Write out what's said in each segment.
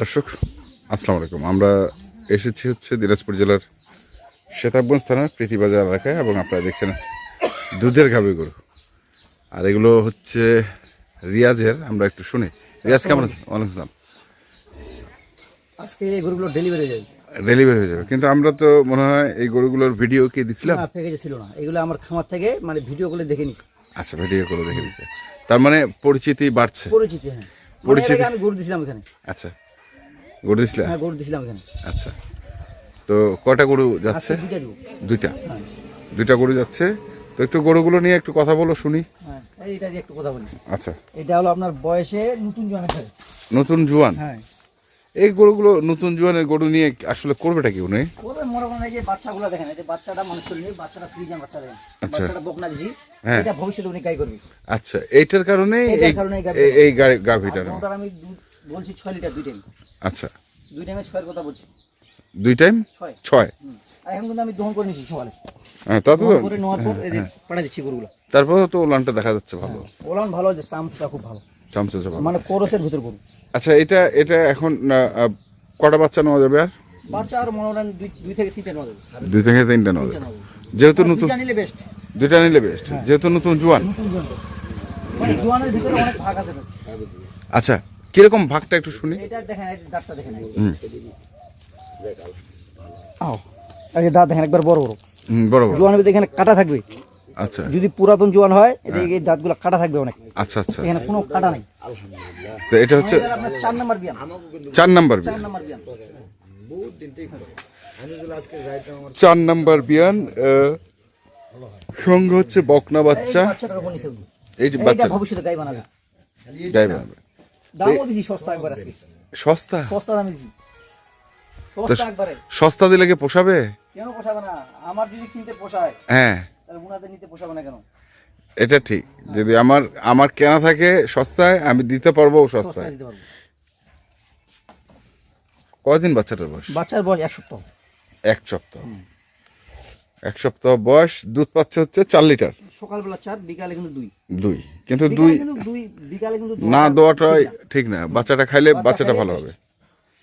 দর্শক আসসালামু আলাইকুম। আমরা এসেছি হচ্ছে দিনাজপুর জেলার শেতাবগঞ্জ থানার প্রীতিবাজার এলাকায় এবং আপনারা দেখছেন দুধের গাভী গরু। আর এগুলো হচ্ছে রিয়াজের আমরা একটু শুনি। রিয়াজ কেমন আছে ওয়ালাইকুম সালাম আজকে এই গরুগুলো ডেলিভারি হয়ে যাবে। ডেলিভারি হয়ে যাবে। কিন্তু আমরা তো মনে হয় এই গরুগুলোর ভিডিও কি দিছিলাম? না প্যাকেজে ছিল না। এগুলো আমার খামার থেকে মানে ভিডিও করে দেখে নিছি। আচ্ছা ভিডিও করে দেখে দিছে তার মানে পরিচিতি বাড়ছে। পরিচিতি হ্যাঁ। পরিচিতি- আমি গরু দিছিলাম এখানে আচ্ছা। গরু হ্যাঁ গরু দিছিলাম এখানে আচ্ছা। তো কটা গরু যাচ্ছে? দুইটা দুইটা। হ্যাঁ। গরু যাচ্ছে। তো একটু গরুগুলো নিয়ে একটু কথা বলো শুনি। হ্যাঁ এইটা দিয়ে একটু কথা বলি। আচ্ছা। এটা হলো আপনার বয়সে নতুন জোয়ান নতুন জোয়ান? হ্যাঁ। এই গরুগুলো নতুন জোয়ানের গরু নিয়ে আসলে করবেটা কি উনি? ওদের মনে করেন এই যে বাচ্চাগুলো দেখেন এই যে বাচ্চাটা মানুষ করে নিয়ে বাচ্চাটা ফ্রিজের বাচ্চা দেখেন। আচ্ছা। বাচ্চাটা বকনা দিছি হ্যাঁ। এটা ভবিষ্যতে উনি গাই করবে। আচ্ছা এইটার কারণে এই কারণে এই গাভীটা। ওটার আমি বলছি ছয় লিটার দুই টাইম আচ্ছা। দুই টাইমে ছয়ের কথা বলছি। দুই টাইম ছয়। ছয়? হুম। আর এখন কিন্তু আমি দহন করে নিয়েছি সকালে। হ্যাঁ তা তো করে নেওয়ার পর এই যে পাঠা দিচ্ছি গরুগুলো। তারপর তো ওলানটা দেখা যাচ্ছে ভালো। ওলান ভালো আছে চামচটা খুব ভালো। চামচা ভালো। মানে কোরসের ভিতর গরু। আচ্ছা এটা এটা এখন কটা বাচ্চা নেওয়া যাবে আর? বাচ্চা আর মনে করেন দুই থেকে তিনটা নেওয়া যাবে দুই থেকে তিনটা নেওয়া যাবে। তিনটা নেওয়া যাবে। যেহেতু নতুন দুইটা নিলে বেস্ট দুইটা নিলে বেস্ট যেহেতু নতুন জোয়ান। মানে জোয়ানের ভিতরে অনেক ভাগ আছে। আচ্ছা কীরকম ভাগটা একটু শুনি? এটা দেখেন দাঁতটা আও এই দাঁত দেখেন একবার বড় বড়। হুম, বরাবর জোয়ানের ভিতরে এখানে কাটা থাকবে। আচ্ছা। যদি পুরাতন জোয়ান হয় এদিকে এই দাঁতগুলো কাটা থাকবে অনেক। আচ্ছা আচ্ছা এখানে কোনো কাটা নেই। তো এটা হচ্ছে আপনার চার নাম্বার বিয়ান। চার নাম্বার চার বিয়ান নাম্বার বিয়ান। চার নাম্বার বিয়ান সঙ্গে হচ্ছে বকনা বাচ্চা। এই যে বাচ্চা। ভবিষ্যতে গাই বানাবে। গাই বানাবে। দামও দিছি সস্তা একবার আজকে। সস্তা? সস্তা দামে দিছি। সস্তা একবারে। সস্তা দিলে কি পোষাবে? কেন পোষাবে না? আমার যদি কিনতে পোষায়। হ্যাঁ। তাহলে উনাদের নিতে পোষাবে না কেন? এটা ঠিক। যদি আমার আমার কেনা থাকে সস্তায় আমি দিতে পারব সস্তায়। সস্তায় দিতে পারব। কদিন বাচ্চাটার বয়স? বাচ্চার বয়স এক সপ্তাহ। এক সপ্তাহ। এক সপ্তাহ বয়স দুধ পাচ্ছে হচ্ছে চার লিটার। সকালবেলা চার বিকালে কিন্তু দুই। দুই। কিন্তু দুই দুই বিকালে কিন্তু না দেওয়াটাই ঠিক না। বাচ্চাটা খাইলে বাচ্চাটা ভালো হবে।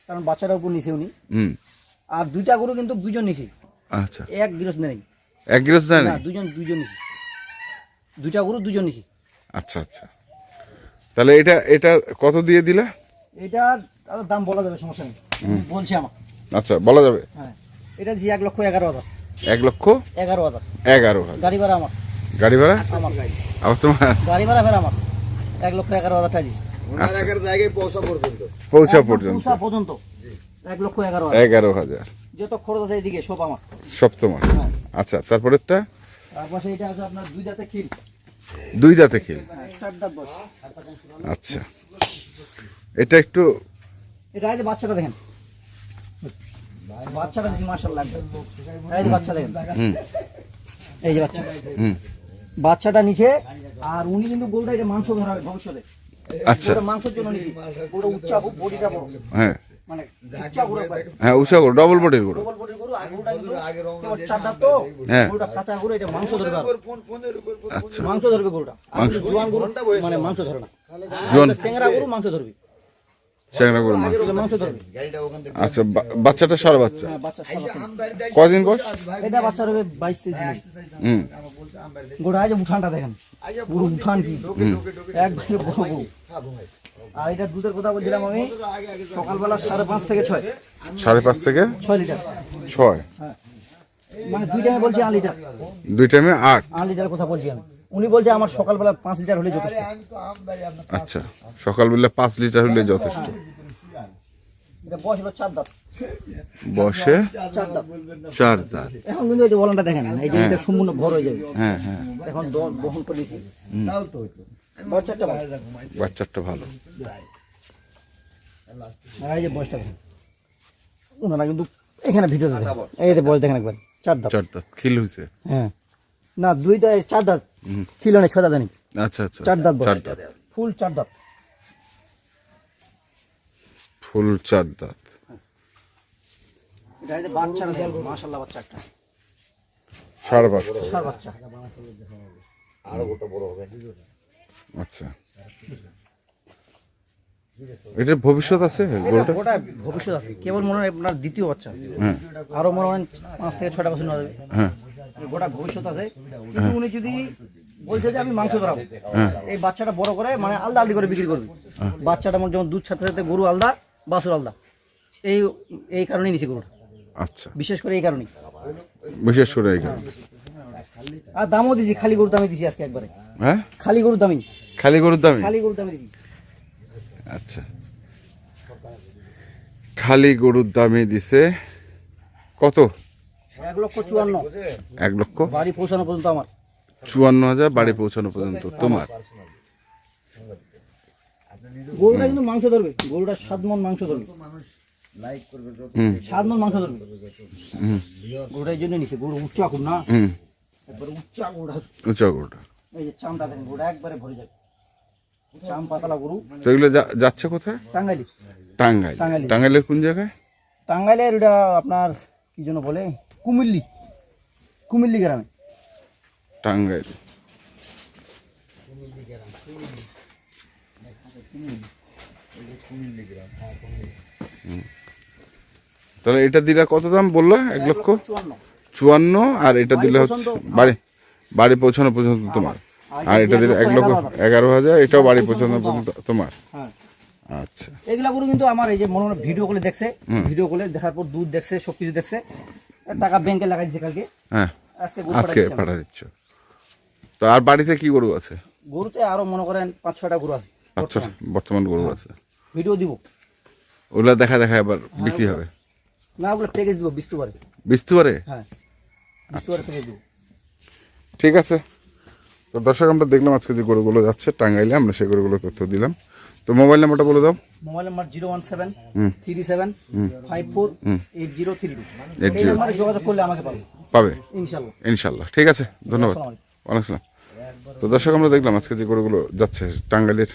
কারণ উপর নিচে উনি। হুম। আর দুইটা গরু কিন্তু দুজন নিছি। আচ্ছা। এক গৃহস্থ নেই। এক গিরস না না দুজন দুজন নিছি। দুইটা গরু দুজন নিছি। আচ্ছা আচ্ছা। তাহলে এটা এটা কত দিয়ে দিলা? এটা দাম বলা যাবে সমস্যা নেই। বলছে আমার আচ্ছা বলা যাবে? হ্যাঁ। এটা দিছি এক লক্ষ এগারো হাজার। এক লক্ষ এগারো হাজার। এগারো হাজার। গাড়ি ভাড়া আমার। গাড়ি ভাড়া? আমার গাড়ি। আবার তোমার? গাড়ি ভাড়া ফের আমার। এক লক্ষ এগারো হাজার টাকা দিছি। আচ্ছা। জায়গায় পৌঁছা পর্যন্ত। পৌঁছা পর্যন্ত। পৌঁছা পর্যন্ত। এক লক্ষ এগারো হাজার। এগারো হাজার। যত খরচ আছে এদিকে সব আমার। সপ্তমা হ্যাঁ। আচ্ছা তারপরেরটা? তারপর সেইটা আছে আপনার দুই দাঁতে খিল। দুই দাঁতে খেল? হ্যাঁ, চার দাঁত বয়স। আচ্ছা। এটা একটু এটা যে বাচ্চাটা দেখেন। বাচ্চাটা দিছি মার্শাল্লাহ এই যে বাচ্চা দেখেন। এই যে বাচ্চা। হুম। বাচ্চাটা নিচে আর উনি কিন্তু গরুটা এটা মাংস ধরা হবে ভবিষ্যতে। আচ্ছা। মাংসের জন্য নিছি গরুটা উচ্চা খুব বডিটা বড়। হ্যাঁ। মানে হ্যাঁ উষা ডবল বডির গরু হ্যাঁ। মাংস ধরবে আচ্ছা। মাংস ধরবে গরুটা। জোয়ান গরু মানে মাংস ধরে না। জোয়ান চেংরা গরু মাংস ধরবে। চ্যাংরা করো মাংস। ধরবে। গাড়িটা ওখান থেকে আচ্ছা বাচ্চাটা সারা বাচ্চা? হ্যাঁ কদিন বয়স? এটা বাচ্চা হবে বাইশ তেইশ দিন হুম। গোটা উঠানটা দেখেন পুরো উঠান কি? একবারে বড় গরু আর এটা দুধের কথা বলছিলাম আমি সকালবেলা সাড়ে পাঁচ থেকে ছয়। সাড়ে পাঁচ থেকে? ছয় লিটার। ছয়? মানে দুই টাইমে বলছি আট লিটার। দুই টাইমে আট? আট লিটার কথা বলছি আমি। উনি বলছে আমার সকালবেলা পাঁচ লিটার হলে যথেষ্ট। আচ্ছা সকালবেলা পাঁচ লিটার হলে যথেষ্ট। এটা বয়স হলো চার দাঁত। বসে চার দাঁত। এখন কিন্তু এই যে বলানটা দেখেন এই যে এটা সম্পূর্ণ ভর হয়ে যাবে। হ্যাঁ হ্যাঁ। এখন বহন করে নিয়েছি বাচ্চাটা ভালো। বাচ্চাটা ভালো। এই যে বয়সটা ওনারা কিন্তু এখানে ভিতরে দেখেন। এই যে বয়স দেখেন একবার। চার দাঁত। চার দাঁত। খিল হয়েছে হ্যাঁ। না দুইটা চার দাঁত। ছিল না ছয় দাঁত নেই আচ্ছা আচ্ছা। চার দাঁত। চার দাঁত। ফুল চার দাঁত। ফুল চার দাঁত। এটা এই যে বাচ্চাটা দেখেন মাশাল্লাহ বাচ্চা একটা। সার বাচ্চা। সার বাচ্চা। আচ্ছা। এটার ভবিষ্যৎ আছে গরুটা ওটা ভবিষ্যৎ আছে। কেবল মনে হয় আপনার দ্বিতীয় বাচ্চা। হ্যাঁ। আরও মনে হয় পাঁচ থেকে ছটা বছর নেওয়া যাবে। হ্যাঁ। গোটা ভবিষ্যৎ আছে। কিন্তু উনি যদি বলছে যে আমি মাংস ধরাবো এই বাচ্চাটা বড় করে মানে আলাদা আলাদা করে বিক্রি করবে। বাচ্চাটা আমার যেমন দুধ ছাড়তে ছাড়তে গরু আলাদা বাছুর আলাদা। এই এই কারণেই নিছি গরুটা। আচ্ছা। বিশেষ করে এই কারণেই। বিশেষ করে এখানে আর দামও দিছি খালি গরুর দামে দিছি আজকে একবারে। হ্যাঁ? খালি গরুর দামই। খালি গরুর দামে খালি গরুর দামে দিছি। আচ্ছা। খালি গরুর দামে দিছে কত? এক লক্ষ চুয়ান্ন। এক লক্ষ? বাড়ি পৌঁছানো পর্যন্ত আমার। চুয়ান্ন হাজার বাড়ি পৌঁছানো পর্যন্ত। তোমার? গরুটা কিন্তু মাংস ধরবে। গরুটা সাত মন মাংস ধরবে। সাত মন মাংস ধরবে। হুম। গরুটা এই জন্য নিছে। গরু উচ্চ আকুর না? হুম। একবারে উচ্চ এই যে ভরে যাবে। চাম পাতলা গরু। তো এগুলো যা- যাচ্ছে কোথায়? টাঙ্গাইলি। টাঙ্গাইল। টাঙ্গাইলে। টাঙ্গাইলের কোন জায়গায়? টাঙ্গাইলের ওটা আপনার কি জন্য বলে কুমিল্লি। কুমিল্লি গ্রামে। টাঙ্গাইল। হুম। তাহলে এটা দিলে কত দাম বলল? এক লক্ষ? চুয়ান্ন। চুয়ান্ন আর এটা দিলে হচ্ছে বাড়ি বাড়ি পৌঁছানো পর্যন্ত তোমার। আর এটা দিলে এক লক্ষ এগারো হাজার। এটাও বাড়ি পৌঁছানো পর্যন্ত তোমার। হ্যাঁ। আচ্ছা। এগুলা গরু কিন্তু আমার এই যে মনে হয় ভিডিও কলে দেখছে। ভিডিও কলে দেখার পর দুধ দেখছে সব কিছু দেখছে টাকা ব্যাংকে লাগাই দিচ্ছে কালকে। হ্যাঁ। আজকে পাঠা দিচ্ছ। তো আর বাড়িতে কি গরু আছে? গরুতে আরও মনে করেন পাঁচ ছয়টা গরু আছে। আচ্ছা বর্তমান। গরু আছে। ভিডিও দিব। ওগুলা দেখা দেখা এবার বিক্রি হবে। না ওগুলো প্যাকেজ দিব বিস্তুবারে হ্যাঁ বিস্তুবারে দিব ঠিক আছে। তো দর্শক আমরা দেখলাম আজকে যে গরুগুলো যাচ্ছে টাঙ্গাইলে আমরা সেই গরুগুলো তথ্য দিলাম। তো মোবাইল নাম্বারটা বলে দাও। Mobile number zero one seven three seven five four eight zero three two. Eight এই zero- নাম্বারে যোগাযোগ করলে আমাকে পাবে। পাবে। ইনশাল্লাহ। ইনশাল্লাহ। ঠিক আছে ধন্যবাদ। ওয়ালাইকুম আসসালাম। তো দর্শক আমরা দেখলাম আজকে যে গরুগুলো যাচ্ছে টাঙ্গাইলের।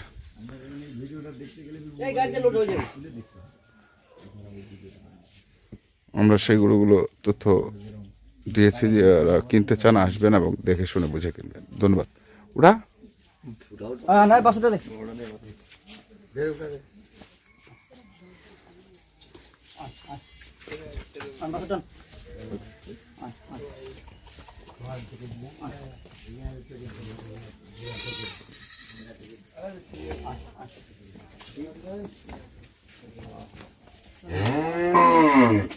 আমরা সেই গরুগুলো তথ্য দিয়েছি যে কিনতে চান আসবেন এবং দেখে শুনে বুঝে কিনবেন। ধন্যবাদ। ওরা? হ্যাঁ।